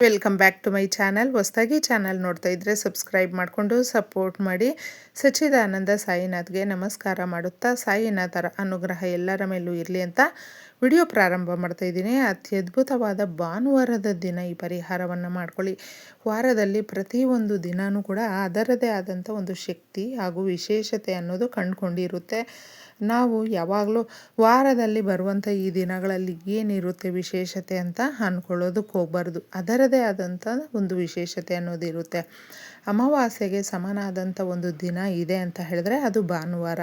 Welcome back to my channel ಹೊಸದಾಗಿ channel ನೋಡ್ತಾ ಇದ್ದರೆ ಸಬ್ಸ್ಕ್ರೈಬ್ ಮಾಡಿಕೊಂಡು ಸಪೋರ್ಟ್ ಮಾಡಿ. ಸಚ್ಚಿದಾನಂದ ಸಾಯಿನಾಥ್ಗೆ ನಮಸ್ಕಾರ ಮಾಡುತ್ತಾ ಸಾಯಿನಾಥರ ಅನುಗ್ರಹ ಎಲ್ಲರ ಮೇಲೂ ಇರಲಿ ಅಂತ ವಿಡಿಯೋ ಪ್ರಾರಂಭ ಮಾಡ್ತಾ ಇದ್ದೀನಿ. ಅತ್ಯದ್ಭುತವಾದ ಭಾನುವಾರದ ದಿನ ಈ ಪರಿಹಾರವನ್ನು ಮಾಡ್ಕೊಳ್ಳಿ. ವಾರದಲ್ಲಿ ಪ್ರತಿಯೊಂದು ದಿನವೂ ಕೂಡ ಅದರದೇ ಆದಂಥ ಒಂದು ಶಕ್ತಿ ಹಾಗೂ ವಿಶೇಷತೆ ಅನ್ನೋದು ಕಂಡುಕೊಂಡಿರುತ್ತೆ. ನಾವು ಯಾವಾಗಲೂ ವಾರದಲ್ಲಿ ಬರುವಂಥ ಈ ದಿನಗಳಲ್ಲಿ ಏನಿರುತ್ತೆ ವಿಶೇಷತೆ ಅಂತ ಅಂದ್ಕೊಳ್ಳೋದಕ್ಕೆ ಹೋಗ್ಬಾರ್ದು. ಅದರದೇ ಆದಂಥ ಒಂದು ವಿಶೇಷತೆ ಅನ್ನೋದು ಇರುತ್ತೆ. ಅಮಾವಾಸ್ಯೆಗೆ ಸಮನಾದಂಥ ಒಂದು ದಿನ ಇದೆ ಅಂತ ಹೇಳಿದ್ರೆ ಅದು ಭಾನುವಾರ.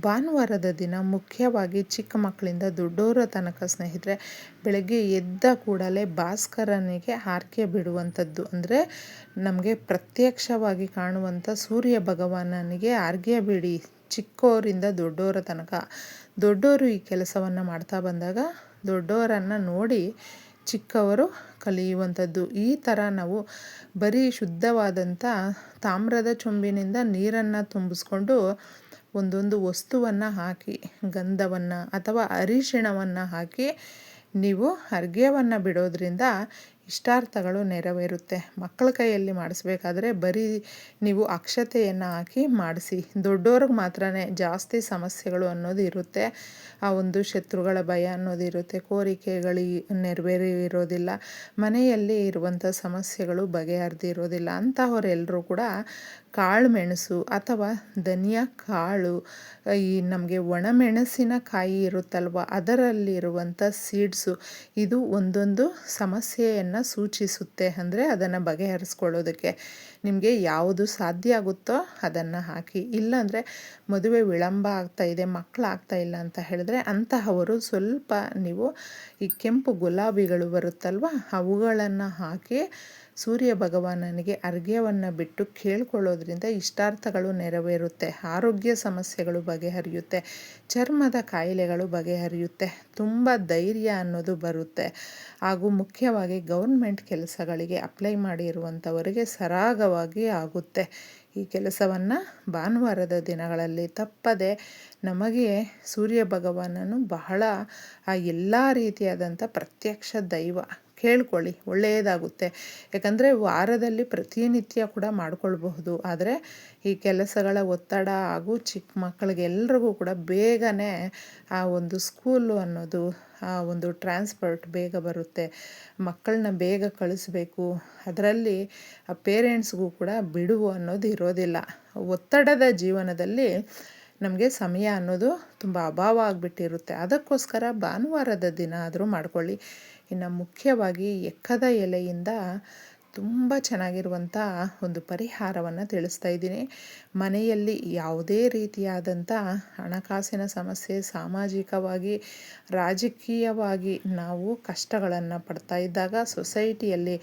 ಭಾನುವಾರದ ದಿನ ಮುಖ್ಯವಾಗಿ ಚಿಕ್ಕ ಮಕ್ಕಳಿಂದ ದೊಡ್ಡೋರ ತನಕ ಸ್ನೇಹಿತರೆ, ಬೆಳಗ್ಗೆ ಎದ್ದ ಕೂಡಲೇ ಭಾಸ್ಕರನಿಗೆ ಹಾರಕೆ ಬಿಡುವಂಥದ್ದು ಅಂದರೆ ನಮಗೆ ಪ್ರತ್ಯಕ್ಷವಾಗಿ ಕಾಣುವಂಥ ಸೂರ್ಯ ಭಗವಾನನಿಗೆ ಆರ್ಘ್ಯ ಬಿಡಿ ಚಿಕ್ಕವರಿಂದ ದೊಡ್ಡವರ ತನಕ. ದೊಡ್ಡವರು ಈ ಕೆಲಸವನ್ನು ಮಾಡ್ತಾ ಬಂದಾಗ ದೊಡ್ಡವರನ್ನು ನೋಡಿ ಚಿಕ್ಕವರು ಕಲಿಯುವಂಥದ್ದು. ಈ ಥರ ನಾವು ಬರೀ ಶುದ್ಧವಾದಂಥ ತಾಮ್ರದ ಚೊಂಬಿನಿಂದ ನೀರನ್ನು ತುಂಬಿಸ್ಕೊಂಡು ಒಂದೊಂದು ವಸ್ತುವನ್ನು ಹಾಕಿ, ಗಂಧವನ್ನು ಅಥವಾ ಅರಿಶಿಣವನ್ನು ಹಾಕಿ ನೀವು ಅರ್ಘ್ಯವನ್ನು ಬಿಡೋದ್ರಿಂದ ಇಷ್ಟಾರ್ಥಗಳು ನೆರವೇರುತ್ತೆ. ಮಕ್ಕಳ ಕೈಯಲ್ಲಿ ಮಾಡಿಸ್ಬೇಕಾದ್ರೆ ಬರೀ ನೀವು ಅಕ್ಷತೆಯನ್ನು ಹಾಕಿ ಮಾಡಿಸಿ. ದೊಡ್ಡವ್ರಿಗೆ ಮಾತ್ರ ಜಾಸ್ತಿ ಸಮಸ್ಯೆಗಳು ಅನ್ನೋದು ಇರುತ್ತೆ. ಆ ಒಂದು ಶತ್ರುಗಳ ಭಯ ಅನ್ನೋದು ಇರುತ್ತೆ. ಕೋರಿಕೆಗಳು ನೆರವೇರಿ ಇರೋದಿಲ್ಲ ಮನೆಯಲ್ಲಿ ಇರುವಂಥ ಸಮಸ್ಯೆಗಳು ಬಗೆಹರಿದಿರೋದಿಲ್ಲ. ಅಂತಹವರೆಲ್ಲರೂ ಕೂಡ ಕಾಳು ಮೆಣಸು ಅಥವಾ ಧನಿಯಾ ಕಾಳು, ಈ ನಮಗೆ ಒಣಮೆಣಸಿನಕಾಯಿ ಇರುತ್ತಲ್ವ ಅದರಲ್ಲಿರುವಂಥ ಸೀಡ್ಸು ಇದು ಒಂದೊಂದು ಸಮಸ್ಯೆಯನ್ನು ಸೂಚಿಸುತ್ತೆ ಅಂದರೆ ಅದನ್ನು ಬಗೆಹರಿಸ್ಕೊಳ್ಳೋದಕ್ಕೆ. ನಿಮಗೆ ಯಾವುದು ಸಾಧ್ಯ ಆಗುತ್ತೋ ಅದನ್ನು ಹಾಕಿ. ಇಲ್ಲಾಂದರೆ ಮದುವೆ ವಿಳಂಬ ಆಗ್ತಾ ಇದೆ ಮಕ್ಕಳು ಆಗ್ತಾ ಇಲ್ಲ ಅಂತ ಹೇಳಿದ್ರೆ ಅಂತಹವರು ಸ್ವಲ್ಪ ನೀವು ಈ ಕೆಂಪು ಗುಲಾಬಿಗಳು ಬರುತ್ತಲ್ವ, ಅವುಗಳನ್ನು ಹಾಕಿ ಸೂರ್ಯ ಭಗವಾನನಿಗೆ ಅರ್ಘ್ಯವನ್ನು ಬಿಟ್ಟು ಕೇಳ್ಕೊಳ್ಳೋದ್ರಿಂದ ಇಷ್ಟಾರ್ಥಗಳು ನೆರವೇರುತ್ತೆ, ಆರೋಗ್ಯ ಸಮಸ್ಯೆಗಳು ಬಗೆಹರಿಯುತ್ತೆ, ಚರ್ಮದ ಕಾಯಿಲೆಗಳು ಬಗೆಹರಿಯುತ್ತೆ, ತುಂಬ ಧೈರ್ಯ ಅನ್ನೋದು ಬರುತ್ತೆ. ಹಾಗೂ ಮುಖ್ಯವಾಗಿ ಗೌರ್ಮೆಂಟ್ ಕೆಲಸಗಳಿಗೆ ಅಪ್ಲೈ ಮಾಡಿರುವಂಥವರಿಗೆ ಸರಾಗವಾಗಿ ಆಗುತ್ತೆ. ಈ ಕೆಲಸವನ್ನು ಭಾನುವಾರದ ದಿನಗಳಲ್ಲಿ ತಪ್ಪದೆ ನಮಗೆ ಸೂರ್ಯ ಭಗವಾನನು ಬಹಳ ಆ ಎಲ್ಲ ರೀತಿಯಾದಂಥ ಪ್ರತ್ಯಕ್ಷ ದೈವ. ಕೇಳ್ಕೊಳ್ಳಿ, ಒಳ್ಳೆಯದಾಗುತ್ತೆ. ಯಾಕಂದರೆ ವಾರದಲ್ಲಿ ಪ್ರತಿನಿತ್ಯ ಕೂಡ ಮಾಡಿಕೊಳ್ಬಹುದು. ಆದರೆ ಈ ಕೆಲಸಗಳ ಒತ್ತಡ ಹಾಗೂ ಚಿಕ್ಕ ಮಕ್ಕಳಿಗೆಲ್ರಿಗೂ ಕೂಡ ಬೇಗನೆ ಆ ಒಂದು ಸ್ಕೂಲು ಅನ್ನೋದು, ಆ ಒಂದು ಟ್ರಾನ್ಸ್ಪೋರ್ಟ್ ಬೇಗ ಬರುತ್ತೆ. ಮಕ್ಕಳನ್ನ ಬೇಗ ಕಳಿಸ್ಬೇಕು. ಅದರಲ್ಲಿ ಪೇರೆಂಟ್ಸ್ಗೂ ಕೂಡ ಬಿಡುವು ಅನ್ನೋದು ಇರೋದಿಲ್ಲ. ಒತ್ತಡದ ಜೀವನದಲ್ಲಿ ನಮಗೆ ಸಮಯ ಅನ್ನೋದು ತುಂಬ ಅಭಾವ ಆಗಿಬಿಟ್ಟಿರುತ್ತೆ. ಅದಕ್ಕೋಸ್ಕರ ಭಾನುವಾರದ ದಿನ ಆದರೂ ಮಾಡ್ಕೊಳ್ಳಿ. ಇನ್ನು ಮುಖ್ಯವಾಗಿ ಎಕ್ಕದ ಎಲೆಯಿಂದ ತುಂಬ ಚೆನ್ನಾಗಿರುವಂಥ ಒಂದು ಪರಿಹಾರವನ್ನು ತಿಳಿಸ್ತಾ ಇದ್ದೀನಿ. ಮನೆಯಲ್ಲಿ ಯಾವುದೇ ರೀತಿಯಾದಂಥ ಹಣಕಾಸಿನ ಸಮಸ್ಯೆ, ಸಾಮಾಜಿಕವಾಗಿ, ರಾಜಕೀಯವಾಗಿ ನಾವು ಕಷ್ಟಗಳನ್ನು ಪಡ್ತಾ ಇದ್ದಾಗ ಸೊಸೈಟಿಯಲ್ಲಿ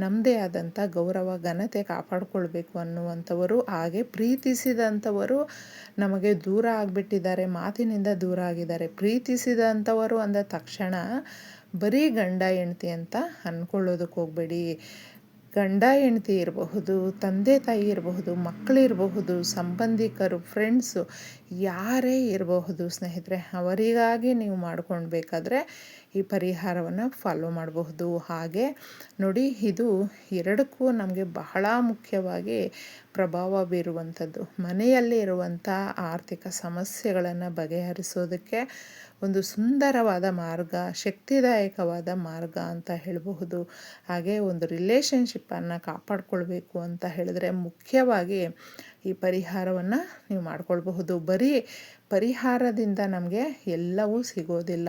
ನಮ್ಮದೇ ಆದಂಥ ಗೌರವ, ಘನತೆ ಕಾಪಾಡಿಕೊಳ್ಬೇಕು ಅನ್ನುವಂಥವರು, ಹಾಗೆ ಪ್ರೀತಿಸಿದಂಥವರು ನಮಗೆ ದೂರ ಆಗಿಬಿಟ್ಟಿದ್ದಾರೆ, ಮಾತಿನಿಂದ ದೂರ ಆಗಿದ್ದಾರೆ. ಪ್ರೀತಿಸಿದಂಥವರು ಅಂದ ತಕ್ಷಣ ಬರೀ ಗಂಡ, ಹೆಂಡತಿ ಅಂತ ಅಂದ್ಕೊಳ್ಳೋದಕ್ಕೆ ಹೋಗಬೇಡಿ. ಗಂಡ ಹೆಂಡತಿ ಇರಬಹುದು, ತಂದೆ ತಾಯಿ ಇರಬಹುದು ಮಕ್ಕಳಿರಬಹುದು ಸಂಬಂಧಿಕರು ಫ್ರೆಂಡ್ಸು ಯಾರೇ ಇರಬಹುದು ಸ್ನೇಹಿತರೆ, ಅವರಿಗಾಗಿ ನೀವು ಮಾಡ್ಕೊಳ್ಬೇಕಾದ್ರೆ ಈ ಪರಿಹಾರವನ್ನು ಫಾಲೋ ಮಾಡಬಹುದು. ಹಾಗೆ ನೋಡಿ, ಇದು ಎರಡಕ್ಕೂ ನಮಗೆ ಬಹಳ ಮುಖ್ಯವಾಗಿ ಪ್ರಭಾವ ಬೀರುವಂಥದ್ದು. ಮನೆಯಲ್ಲಿ ಇರುವಂಥ ಆರ್ಥಿಕ ಸಮಸ್ಯೆಗಳನ್ನು ಬಗೆಹರಿಸೋದಕ್ಕೆ ಒಂದು ಸುಂದರವಾದ ಮಾರ್ಗ, ಶಕ್ತಿದಾಯಕವಾದ ಮಾರ್ಗ ಅಂತ ಹೇಳಬಹುದು. ಹಾಗೆ ಒಂದು ರಿಲೇಷನ್ಶಿಪ್ಪನ್ನು ಕಾಪಾಡಿಕೊಳ್ಬೇಕು ಅಂತ ಹೇಳಿದ್ರೆ ಮುಖ್ಯವಾಗಿ ಈ ಪರಿಹಾರವನ್ನು ನೀವು ಮಾಡ್ಕೊಳ್ಬಹುದು. ಬರೀ ಪರಿಹಾರದಿಂದ ನಮಗೆ ಎಲ್ಲವೂ ಸಿಗೋದಿಲ್ಲ.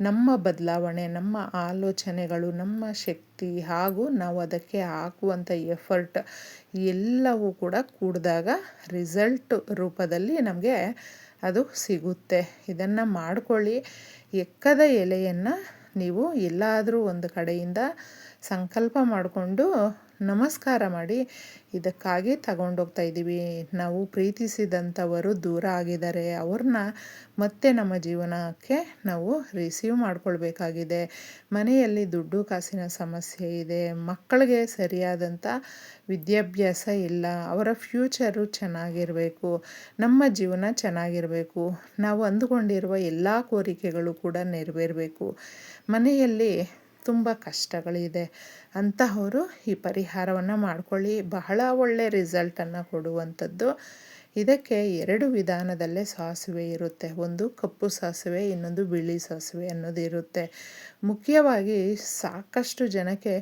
ನಮ್ಮ ಬದಲಾವಣೆ, ನಮ್ಮ ಆಲೋಚನೆಗಳು, ನಮ್ಮ ಶಕ್ತಿ ಹಾಗೂ ನಾವು ಅದಕ್ಕೆ ಹಾಕುವಂಥ ಎಫರ್ಟ್ ಎಲ್ಲವೂ ಕೂಡ ಕೂಡಿದಾಗ ರಿಸಲ್ಟ್ ರೂಪದಲ್ಲಿ ನಮಗೆ ಅದು ಸಿಗುತ್ತೆ. ಇದನ್ನು ಮಾಡಿಕೊಳ್ಳಿ. ಎಕ್ಕದ ಎಲೆಯನ್ನು ನೀವು ಎಲ್ಲಾದರೂ ಒಂದು ಕಡೆಯಿಂದ ಸಂಕಲ್ಪ ಮಾಡಿಕೊಂಡು ನಮಸ್ಕಾರ ಮಾಡಿ ಇದಕ್ಕಾಗಿ ತಗೊಂಡೋಗ್ತಾ ಇದ್ದೀವಿ. ನಾವು ಪ್ರೀತಿಸಿದಂಥವರು ದೂರ ಆಗಿದ್ದಾರೆ. ಅವ್ರನ್ನ ಮತ್ತೆ ನಮ್ಮ ಜೀವನಕ್ಕೆ ನಾವು ರಿಸೀವ್ ಮಾಡಿಕೊಳ್ಬೇಕಾಗಿದೆ. ಮನೆಯಲ್ಲಿ ದುಡ್ಡು, ಕಾಸಿನ ಸಮಸ್ಯೆ ಇದೆ. ಮಕ್ಕಳಿಗೆ ಸರಿಯಾದಂಥ ವಿದ್ಯಾಭ್ಯಾಸ ಇಲ್ಲ. ಅವರ ಫ್ಯೂಚರು ಚೆನ್ನಾಗಿರಬೇಕು. ನಮ್ಮ ಜೀವನ ಚೆನ್ನಾಗಿರಬೇಕು. ನಾವು ಅಂದುಕೊಂಡಿರುವ ಎಲ್ಲ ಕೋರಿಕೆಗಳು ಕೂಡ ನೆರವೇರಬೇಕು. ಮನೆಯಲ್ಲಿ ತುಂಬ ಕಷ್ಟಗಳಿದೆ ಅಂತಹವರು ಈ ಪರಿಹಾರವನ್ನು ಮಾಡ್ಕೊಳ್ಳಿ. ಬಹಳ ಒಳ್ಳೆಯ ರಿಸಲ್ಟನ್ನು ಕೊಡುವಂಥದ್ದು. ಇದಕ್ಕೆ ಎರಡು ವಿಧಾನದಲ್ಲೇ ಸಾಸಿವೆ ಇರುತ್ತೆ. ಒಂದು ಕಪ್ಪು ಸಾಸಿವೆ, ಇನ್ನೊಂದು ಬಿಳಿ ಸಾಸಿವೆ ಅನ್ನೋದು ಇರುತ್ತೆ. ಮುಖ್ಯವಾಗಿ ಸಾಕಷ್ಟು ಜನಕ್ಕೆ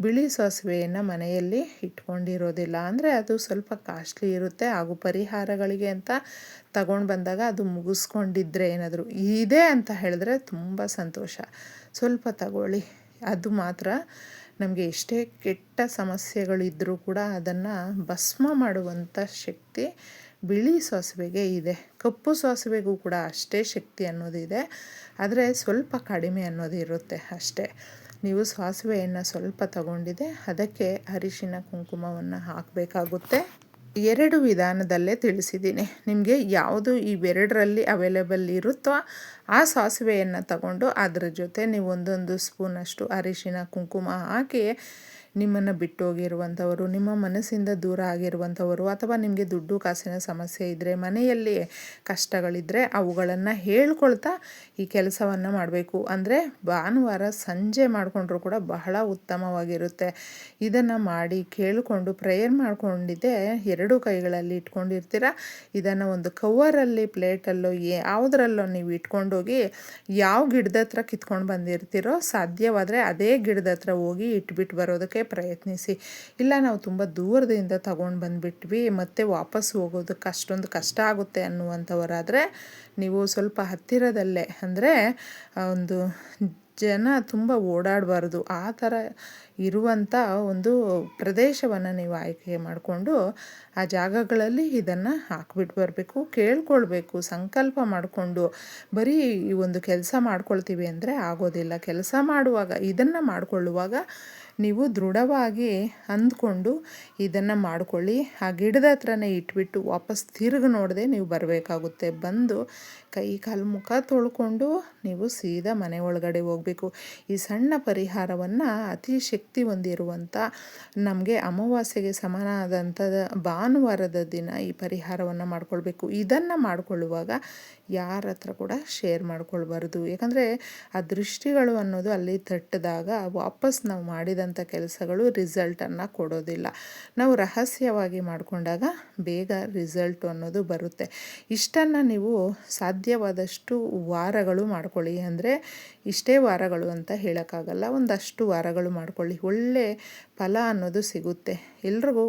ಬಿಳಿ ಸಾಸಿವೆಯನ್ನು ಮನೆಯಲ್ಲಿ ಇಟ್ಕೊಂಡಿರೋದಿಲ್ಲ. ಅಂದರೆ ಅದು ಸ್ವಲ್ಪ ಕಾಸ್ಟ್ಲಿ ಇರುತ್ತೆ. ಹಾಗೂ ಪರಿಹಾರಗಳಿಗೆ ಅಂತ ತಗೊಂಡು ಬಂದಾಗ ಅದು ಮುಗಿಸ್ಕೊಂಡಿದ್ರೆ ಏನಾದರೂ ಇದೆ ಅಂತ ಹೇಳಿದ್ರೆ ತುಂಬ ಸಂತೋಷ. ಸ್ವಲ್ಪ ತಗೊಳ್ಳಿ. ಅದು ಮಾತ್ರ ನಮಗೆ ಎಷ್ಟೇ ಕೆಟ್ಟ ಸಮಸ್ಯೆಗಳಿದ್ದರೂ ಕೂಡ ಅದನ್ನು ಭಸ್ಮ ಮಾಡುವಂಥ ಶಕ್ತಿ ಬಿಳಿ ಸಾಸಿವೆಗೆ ಇದೆ. ಕಪ್ಪು ಸಾಸಿವೆಗೂ ಕೂಡ ಅಷ್ಟೇ ಶಕ್ತಿ ಅನ್ನೋದಿದೆ ಆದರೆ ಸ್ವಲ್ಪ ಕಡಿಮೆ ಅನ್ನೋದು ಇರುತ್ತೆ ಅಷ್ಟೇ. ನೀವು ಸಾಸಿವೆಯನ್ನು ಸ್ವಲ್ಪ ತಗೊಂಡಿದೆ ಅದಕ್ಕೆ ಅರಿಶಿನ, ಕುಂಕುಮವನ್ನು ಹಾಕಬೇಕಾಗುತ್ತೆ. ಎರಡು ವಿಧಾನದಲ್ಲೇ ತಿಳಿಸಿದ್ದೀನಿ. ನಿಮಗೆ ಯಾವುದು ಇವೆರಡರಲ್ಲಿ ಅವೈಲೇಬಲ್ ಇರುತ್ತೋ ಆ ಸಾಸಿವೆಯನ್ನು ತಗೊಂಡು ಅದರ ಜೊತೆ ನೀವು ಒಂದೊಂದು ಸ್ಪೂನಷ್ಟು ಅರಿಶಿನ ಕುಂಕುಮ ಹಾಕಿ ನಿಮ್ಮನ್ನು ಬಿಟ್ಟು ಹೋಗಿರುವಂಥವರು ನಿಮ್ಮ ಮನಸ್ಸಿಂದ ದೂರ ಆಗಿರುವಂಥವರು ಅಥವಾ ನಿಮಗೆ ದುಡ್ಡು ಕಾಸಿನ ಸಮಸ್ಯೆ ಇದ್ದರೆ ಮನೆಯಲ್ಲಿ ಕಷ್ಟಗಳಿದ್ದರೆ ಅವುಗಳನ್ನು ಹೇಳ್ಕೊಳ್ತಾ ಈ ಕೆಲಸವನ್ನು ಮಾಡಬೇಕು. ಅಂದರೆ ಭಾನುವಾರ ಸಂಜೆ ಮಾಡಿಕೊಂಡ್ರು ಕೂಡ ಬಹಳ ಉತ್ತಮವಾಗಿರುತ್ತೆ. ಇದನ್ನು ಮಾಡಿ ಕೇಳಿಕೊಂಡು ಪ್ರೇಯರ್ ಮಾಡಿಕೊಂಡಿದ್ದೆ ಎರಡು ಕೈಗಳಲ್ಲಿ ಇಟ್ಕೊಂಡಿರ್ತೀರ? ಇದನ್ನು ಒಂದು ಕವರಲ್ಲಿ ಪ್ಲೇಟಲ್ಲೋ ಯಾವುದರಲ್ಲೋ ನೀವು ಇಟ್ಕೊಂಡೋಗಿ ಯಾವ ಗಿಡದ ಹತ್ರ ಕಿತ್ಕೊಂಡು ಬಂದಿರ್ತೀರೋ ಸಾಧ್ಯವಾದರೆ ಅದೇ ಗಿಡದ ಹತ್ರ ಹೋಗಿ ಇಟ್ಬಿಟ್ಟು ಬರೋದಕ್ಕೆ ಪ್ರಯತ್ನಿಸಿ. ಇಲ್ಲ, ನಾವು ತುಂಬ ದೂರದಿಂದ ತಗೊಂಡು ಬಂದುಬಿಟ್ವಿ. ಮತ್ತು ವಾಪಸ್ ಹೋಗೋದಕ್ಕೆ ಅಷ್ಟೊಂದು ಕಷ್ಟ ಆಗುತ್ತೆ ಅನ್ನುವಂಥವರಾದರೆ, ನೀವು ಸ್ವಲ್ಪ ಹತ್ತಿರದಲ್ಲೇ. ಅಂದರೆ ಒಂದು ಜನ ತುಂಬ ಓಡಾಡಬಾರ್ದು. ಆ ಥರ ಇರುವಂಥ ಒಂದು ಪ್ರದೇಶವನ್ನು ನೀವು ಆಯ್ಕೆ ಮಾಡಿಕೊಂಡು ಆ ಜಾಗಗಳಲ್ಲಿ ಇದನ್ನು ಹಾಕ್ಬಿಟ್ಟು ಬರಬೇಕು, ಕೇಳ್ಕೊಳ್ಬೇಕು, ಸಂಕಲ್ಪ ಮಾಡಿಕೊಂಡು. ಬರೀ ಈ ಒಂದು ಕೆಲಸ ಮಾಡ್ಕೊಳ್ತೀವಿ ಅಂದರೆ ಆಗೋದಿಲ್ಲ. ಕೆಲಸ ಮಾಡುವಾಗ, ಇದನ್ನು ಮಾಡಿಕೊಳ್ಳುವಾಗ ನೀವು ದೃಢವಾಗಿ ಅಂದ್ಕೊಂಡು ಇದನ್ನು ಮಾಡ್ಕೊಳ್ಳಿ. ಆ ಗಿಡದ ಹತ್ರನೇ ಇಟ್ಬಿಟ್ಟು ವಾಪಸ್ ತಿರುಗಿ ನೋಡದೆ ನೀವು ಬರಬೇಕಾಗುತ್ತೆ. ಬಂದು ಕೈ ಕಾಲು ಮುಖ ತೊಳ್ಕೊಂಡು ನೀವು ಸೀದಾ ಮನೆ ಒಳಗಡೆ ಹೋಗಬೇಕು. ಈ ಸಣ್ಣ ಪರಿಹಾರವನ್ನು ಅತಿ ಶಕ್ತಿ ಹೊಂದಿರುವಂಥ ನಮಗೆ ಅಮಾವಾಸ್ಯೆಗೆ ಸಮನಾದಂಥ ಭಾನುವಾರದ ದಿನ ಈ ಪರಿಹಾರವನ್ನು ಮಾಡಿಕೊಳ್ಬೇಕು. ಇದನ್ನು ಮಾಡಿಕೊಳ್ಳುವಾಗ ಯಾರ ಹತ್ರ ಕೂಡ ಶೇರ್ ಮಾಡ್ಕೊಳ್ಬಾರ್ದು. ಯಾಕಂದರೆ ಆ ದೃಷ್ಟಿಗಳು ಅನ್ನೋದು ಅಲ್ಲಿ ತಟ್ಟಿದಾಗ ವಾಪಸ್ ನಾವು ಮಾಡಿದಂಥ ಕೆಲಸಗಳು ರಿಸಲ್ಟನ್ನು ಕೊಡೋದಿಲ್ಲ. ನಾವು ರಹಸ್ಯವಾಗಿ ಮಾಡಿಕೊಂಡಾಗ ಬೇಗ ರಿಸಲ್ಟ್ ಅನ್ನೋದು ಬರುತ್ತೆ. ಇಷ್ಟನ್ನು ನೀವು ಸಾಧ್ಯವಾದಷ್ಟು ವಾರಗಳು ಮಾಡ್ಕೊಳ್ಳಿ. ಅಂದರೆ ಇಷ್ಟೇ ವಾರಗಳು ಅಂತ ಹೇಳೋಕ್ಕಾಗಲ್ಲ. ಒಂದಷ್ಟು ವಾರಗಳು ಮಾಡಿಕೊಳ್ಳಿ. ಒಳ್ಳೆ ಫಲ ಅನ್ನೋದು ಸಿಗುತ್ತೆ. ಎಲ್ರಿಗೂ